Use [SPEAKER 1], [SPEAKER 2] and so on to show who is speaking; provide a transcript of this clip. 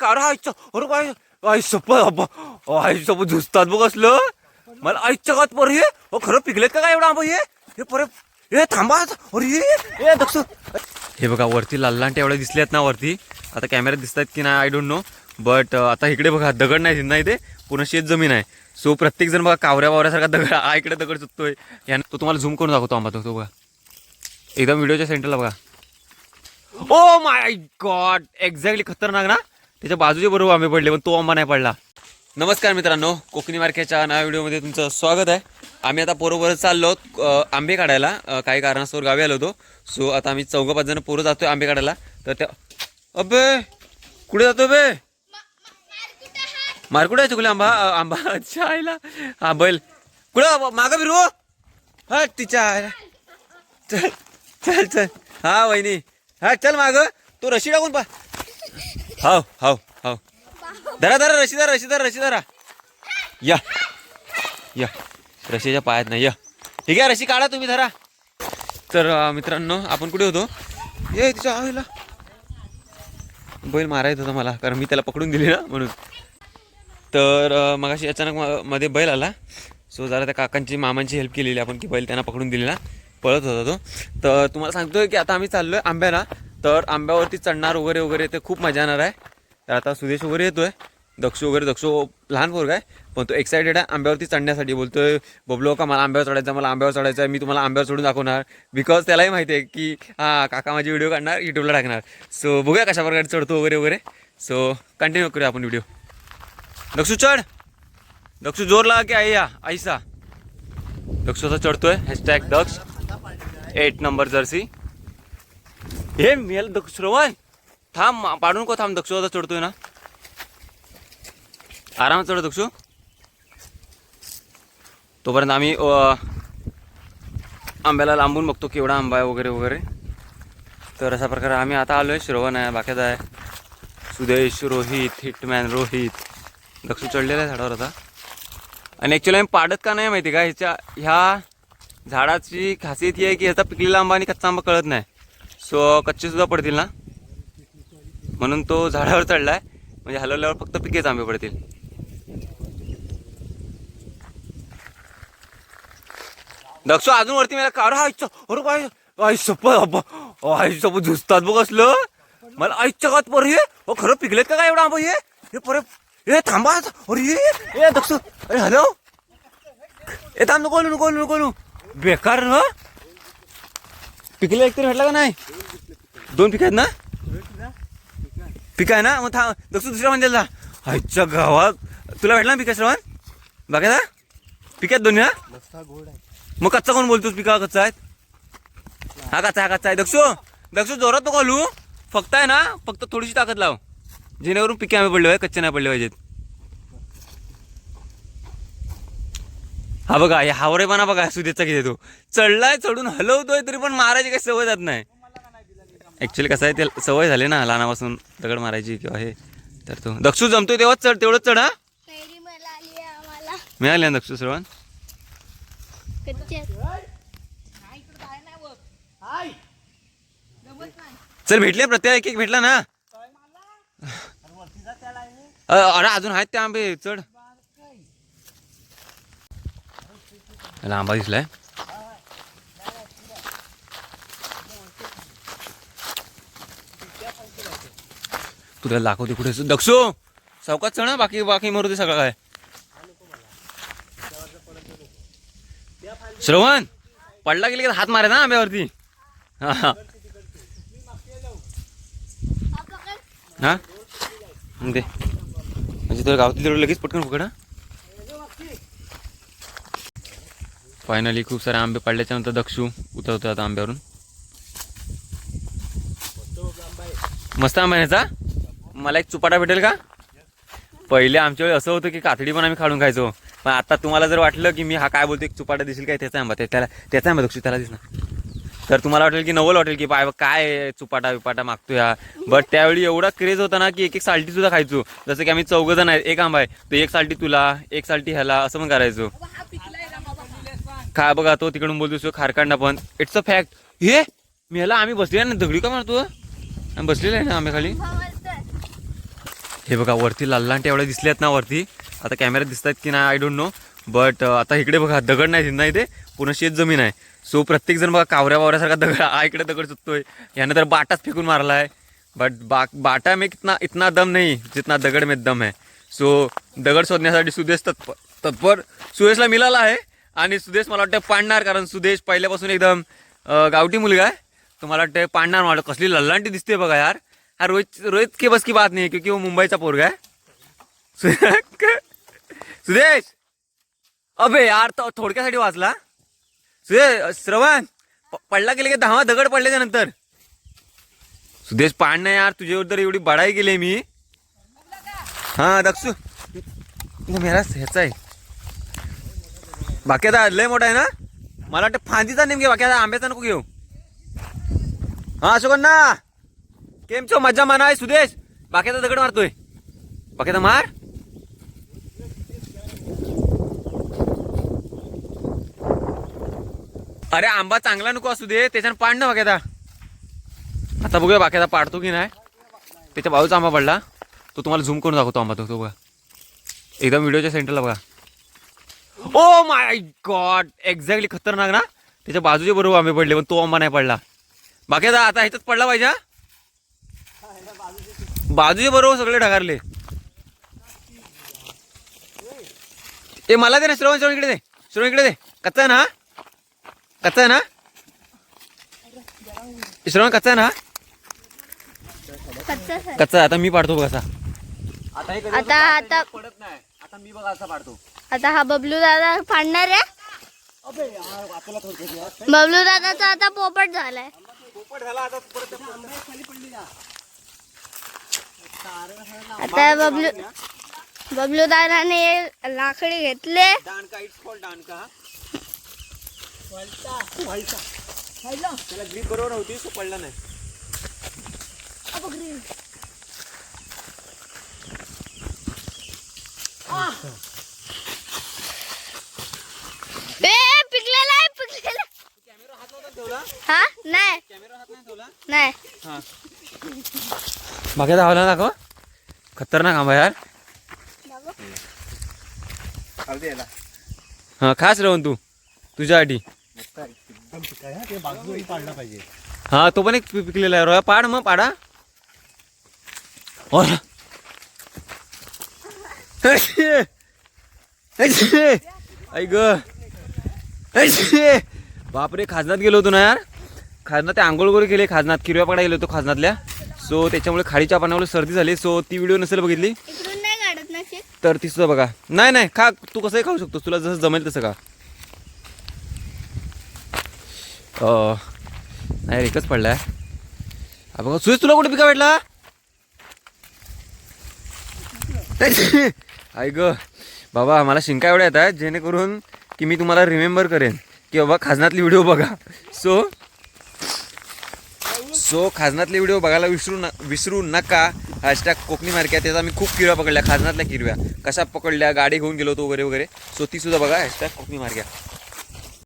[SPEAKER 1] का अरे अरे काय आई सप आई सप झुसतात बघ असलं मला आईच्या गावात पर हे अ खरं पिकलेत का काय एवढा आंबा हे हे पर हे थांबा अरे हे दक्ष हे बघा वरती लाल्लांटे एवढे दिसलेत ना वरती. आता कॅमेऱ्यात दिसतात की नाही आय डोंट नो बट आता इकडे बघा दगड नाही नाही ते पूर्ण शेत जमीन आहे. सो प्रत्येक जण बघा कावऱ्या वावऱ्यासारखा दगड हा इकडे दगड चुकतोय यानं तो तुम्हाला झूम करून दाखवतो आंबा तो बघा. एकदम व्हिडिओच्या सेंटरला बघा. ओ माय गॉड एक्झॅक्टली खतरनाक ना? त्याच्या बाजूचे बरोबर आंबे पडले पण तो आंबा नाही पडला. नमस्कार मित्रांनो कोकणी मार्केटच्या नव्या व्हिडिओमध्ये तुमचं स्वागत आहे. आम्ही आता बरोबर चाललो आहोत, आंबे काढायला. काही कारणास्तव गावी आलो होतो. सो आता आम्ही चौघं पाच जण पोरं जातोय आंबे काढायला. तर त्या अबे कुठे जातो बे? मारकुट आहे चुकले आंबा? आंबा अच्छा आईला. हा बैल. कुठं मागं फिरू? हा तिच्या आईला. चल चल चल. हा वहिनी. हा चल माग. तू रशी टाकून पा. हाव हाव हाव. धरा धरा रशी धरा रशी धरा रशी धरा. या. या. रशीच्या पायात नाही या. ठीक आहे रशी काढा तुम्ही धरा. तर मित्रांनो आपण कुठे होतो? ये तिच्या आईला. बैल मारायचं होता मला कारण मी त्याला पकडून दिली ना म्हणून. तर मगाशी अचानक म- मध्ये बैल आला. सो जरा त्या काकांची मामांची हेल्प केलेली आपण की बैल त्यांना पकडून दिलेला. पळत होता तो. तर तुम्हाला सांगतोय की आता आम्ही चाललोय आंब्याला. तर आंब्यावरती चढणार वगैरे वगैरे ते खूप मजा येणार आहे. तर आता सुदेश वगैरे येतोय. दक्षू वगैरे दक्षू लहान पोरगा आहे पण तो एक्सायटेड आहे आंब्यावरती चढण्यासाठी. बोलतोय बबलो का मला आंब्यावर चढायचं मला आंब्यावर चढायचं आहे मी तुम्हाला आंब्यावर चढून दाखवणार. बिकॉज त्यालाही माहिती आहे की हा काका माझी व्हिडिओ काढणार युट्यूबला टाकणार. सो बघूया कशा प्रकारे चढतो वगैरे वगैरे. सो कंटिन्यू करूया आपण व्हिडिओ दक्षू चढ. दक्षू जोर लागा की आई या आईसा. दक्षू असा चढतोय. Hashtag Daksh. Eight number jersey हे मेल दक्ष श्रवण थांब पाडून को थांब दक्षू आता चढतोय ना. आरामात चढ दक्षू तोपर्यंत आम्ही आंब्याला लांबून बघतो केवढा आंबा आहे वगैरे वगैरे. तर अशा प्रकारे आम्ही आता आलोय श्रवण आहे बाक्यात आहे. सुदेश रोहित हिटमॅन रोहित. दक्षू चढलेला आहे झाडावर आता. आणि ॲक्च्युली आम्ही पाडत का नाही माहिती का? ह्याच्या ह्या झाडाची खासियत ही आहे की ह्याचा पिकलेला आंबा आणि कच्चा आंबा कळत नाही. सो कच्चे सुद्धा पडतील ना? म्हणून तो झाडावर चढलाय. म्हणजे हलवल्यावर फक्त पिकेच आंबे पडतील. दक्षो अजून वरती मला कार आईचं अरे काय आई सप आई सप झुसतात बघ असलं. मला आईच्या गात पर हे. ओ खरं पिकलेत का काय एवढं आंबा हे? हे पर हे थांबा. अरे हे ए दक्षो अरे हॅलो. ए थांब नको नको नको नको. बेकार ना पिकले एक तरी भेटला का नाही? दोन पिक आहेत ना? पिक आहे ना? मग थांब. दक्षू दुसऱ्या म्हणजे जा. आईच्या गावात. तुला भेटला ना पिका श्रवण? बघायला पिक आहेत दोन्ही ना मग कच्चा कोण बोलतोस पिका? कच्चा आहेत. हा कच्चा हा कच्चा आहे. दक्षू दक्षू जोरात तो घालू फक्त आहे ना फक्त थोडीशी ताकद लाव. जेणेकरून पिके आम्ही पडले पाहिजे कच्चे नाही पडले पाहिजेत. हा बघा या हावरेपणा बघा सुदेचा किती तो चढलाय चढून हलवतोय तरी पण मारायची काही सवय जात नाही. ऍक्च्युली कसं आहे ते सवय झाली ना लहानापासून दगड मारायची किंवा हे तर तो दक्षू जमतोय तेव्हाच चढ तेवढंच चढ हा?
[SPEAKER 2] मिळाली
[SPEAKER 1] ना दक्षू श्रवण
[SPEAKER 2] कच्चे
[SPEAKER 1] चल भेटले प्रत्येक एक एक भेटला ना? अरे अजून आहेत ते आंबे चढ. याला आंबा दिसलाय तू त्याला दाखवते कुठे दक्षो चौकात चढ बाकी बाकी मरू दे सगळं काय श्रवण पडला गेली की हात मारे ना आंब्यावरती हा हा दे म्हणजे तुला गावातील लगेच पटकन पकड फायनली खूप सारे आंबे पडल्याच्या नंतर दक्षू उतरतो आता आंब्यावरून. मस्त आंबा आहे याचा मला एक चुपाटा भेटेल का? पहिले आमच्या वेळी असं होतं की कातडी पण आम्ही काढून खायचो. पण आता तुम्हाला जर वाटलं की मी हा काय बोलतो एक चुपाटा दिसेल काय? त्याचा आंबा त्याला त्याचा आंबा दक्षू त्याला दिसणार. तर तुम्हाला वाटेल की नवल वाटेल की बाय काय चुपाटा विपाटा मागतो या बट त्यावेळी एवढा क्रेज होता ना की एक एक साल्टी सुद्धा खायचो. जसं की आम्ही चौघ जण आहेत एक आंबा आहे. तो एक साल्टी तुला एक साल्टी ह्याला असं पण करायचो. काय बघा तो तिकडून बोलतो खारकांडा पण. इट्स अ फॅक्ट हे मी ह्याला आम्ही बसले ना दगडी का मारतो? आम्ही बसलेला आहे ना आंब्याखाली हे बघा वरती लाललांटे दिसले दिसल्यात ना वरती. आता कॅमेऱ्यात दिसतात की नाही आय डोंट नो बट आता इकडे बघा दगड नाही नाही ते पूर्ण शेत जमीन आहे. सो प्रत्येक जण बघा कावऱ्या वावऱ्यासारखा दगड हा इकडे दगड सुटतोय. यानं तर बाटाच फेकून मारला आहे बट बा बाटा में कितना इतना दम नाही जितना दगड में दम आहे. सो दगड शोधण्यासाठी सुदेश तत्पर तत्पर सुदेशला मिळाला आहे. आणि सुदेश मला वाटतं पाडणार कारण सुदेश पहिल्यापासून एकदम गावठी मुलगा आहे. तो मला वाटतं पाडणार मला कसली लल्लांटी दिसते बघा यार. हा रोहित रोहित के बस की बात नाही क्योंकि वो मुंबईचा पोरगा आहे. सुदेश! अबे यार तो थोडक्यासाठी वाचला. सुदेश श्रवण प- पडला गेले की दहा दगड पडले नंतर. सुदेश पाडणं यार तुझ्यावर तर एवढी बडाई केली मी. हा दक्षू. मेरा ह्याचा आहे. बाकी आता लय मोठा आहे ना? मला वाटतं फांदीचा नेम घे बाकी आता आंब्याचा नको घेऊ. हा अशोकन्ना केमचो मज्जा मना आहे सुदेश. बाकी आता दगड मारतोय. बाकी आता मार. अरे आंबा चांगला नको असू दे. त्याच्यानं पाड ना बाकी आता आता बघूया बाकी आता पाडतो की नाही. त्याच्या बाजूचा आंबा पडला. तो तुम्हाला झूम करून दाखवतो आंबा. तो तो बघा. एकदम व्हिडिओच्या सेंटरला बघा. ओ माय गॉड एक्झॅक्टली खतरनाक ना? त्याच्या बाजूचे बरोबर आंबे पडले पण तो आंबा नाही पडला. बाकी आता आता ह्याच्यात पडला पाहिजे हा? बाजूचे बरोबर सगळे ढगारले. ए मला दे ना श्रवण श्रवण इकडे दे. श्रवण इकडे दे. कच्चा आहे ना हा? कच्चा आहे ना? श्रवण कच्चा आहे ना हा?
[SPEAKER 2] कच्चा.
[SPEAKER 1] आता मी पाडतो बघ असा.
[SPEAKER 2] आता आता
[SPEAKER 1] पडत नाही. आता मी बघा असा पाडतो.
[SPEAKER 2] आता हा बबलू दादा फाडणार आहे. बबलू दादाचा आता पोपट झालाय. आता बबलू बबलू दादाने लाकडी घेतले.
[SPEAKER 1] त्याला ग्रीप बरोबर होती तो पडला नाही
[SPEAKER 2] ए पिकलेला आहे पिकलेला हा? नाही. नाही.
[SPEAKER 1] बाकी धावला दाखव. खतरनाक आंबा यार. हा खास राहून तू. तुझ्यासाठी. हा तो पण एक पिकलेला आहे रोया. पाड मग पाडा. और ऐ ग. बापरे खाजनात गेलो होतो ना यार. खाजनात ते आंघोळ वगैरे केले खाजनात किरव्या पडा गेलो होतो खाजनातल्या. सो त्याच्यामुळे खाडीच्या पाण्यावर सर्दी झाली. सो ती व्हिडिओ नसेल बघितली. तर ती सुद्धा बघा. नाही नाही खा तू कसंही खाऊ शकतोस. तुला जसं जमेल तसं का नाही एकच पडलाय. बघा सुरेश तुला कुठे पिका भेटला? ऐक बाबा मला शिंका एवढ्या येत आहेत जेणेकरून की मी तुम्हाला रिमेंबर करेन. की बाबा खाजनातले व्हिडिओ बघा. सो सो खाजनातले व्हिडिओ बघायला विसरू न विसरू नका. हॅशटॅग कोकणी मार्केट त्याचा मी खूप किरव्या पकडल्या खाजनातल्या किरव्या. कशा पकडल्या गाडी घेऊन गेलो होतो वगैरे वगैरे. सो ती सुद्धा बघा हॅशटॅग कोकणी मार्केट